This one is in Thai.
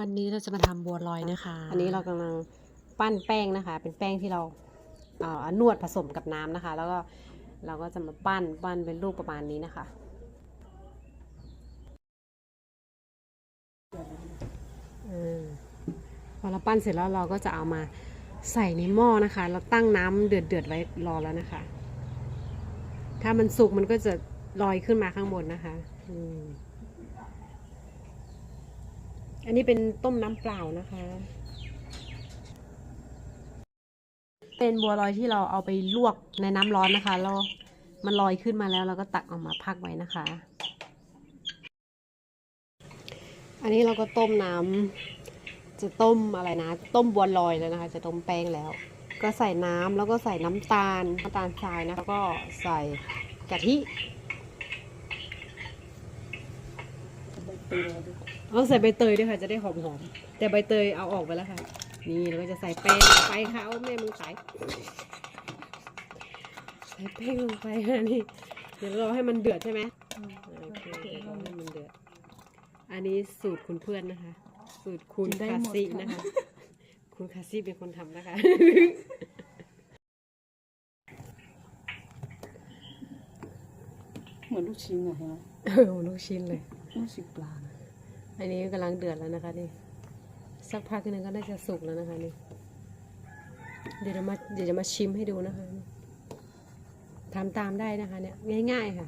วันนี้เราจะมาทำบัวลอยนะคะ อันนี้เรากำลังปั้นแป้งนะคะ เป็นแป้งที่เราเอ่อนวดผสมกับน้ำนะคะ แล้วก็เราก็จะมาปั้นปั้นเป็นรูปประมาณนี้นะคะอืมพอเราปั้นเสร็จแล้วเราก็จะเอามาใส่ในหม้อนะคะ เราตั้งน้ำเดือดเดือดไว้รอแล้วนะคะ ถ้ามันสุกมันก็จะลอยขึ้นมาข้างบนนะคะ อืม อันนี้เป็นต้มน้ำเปล่านะคะ เป็นบัวลอยที่เราเอาไปลวกในน้ำร้อนนะคะแล้วมันลอยขึ้นมาแล้วเราก็ตักออกมาพักไว้นะคะ อันนี้เราก็ต้มน้ำจะต้มอะไรนะ ต้มบัวลอยแล้วนะคะ จะต้มแป้งแล้ว ก็ใส่น้ำแล้วก็ใส่น้ำตาลน้ำตาลทรายนะแล้วก็ใส่กะทิ เอาใส่ใบเตยด้วยค่ะจะได้หอมๆแต่ใบเตยเอาออกไปแล้วค่ะ นี่เราก็จะใส่แป้งลงไปค่ะเอาแม่มึงขายใส่แป้งลงไปค่ะนี่เดี๋ยวรอให้มันเดือดใช่ไหมโอเคเดี๋ยวรอให้มันเดือดอันนี้สูตรคุณเพื่อนนะคะ สูตรคุณกินได้คาหมดซิค่ะนะคะ คุณคาซิเป็นคนทำนะคะเหมือนลูกชิ้นอะใช่ไหมเออลูกชิ้นเลย ลูกชิ้นปลานะอันนี้กำลังเดือดแล้วนะคะนี่ สักพักหนึงก็น่าจะสุกแล้วนะคะนี่ เดี๋ยวจะมาเดี๋ยวจะมาชิมให้ดูนะคะทำตามได้นะคะ เนี่ย ง่าย ๆ ค่ะ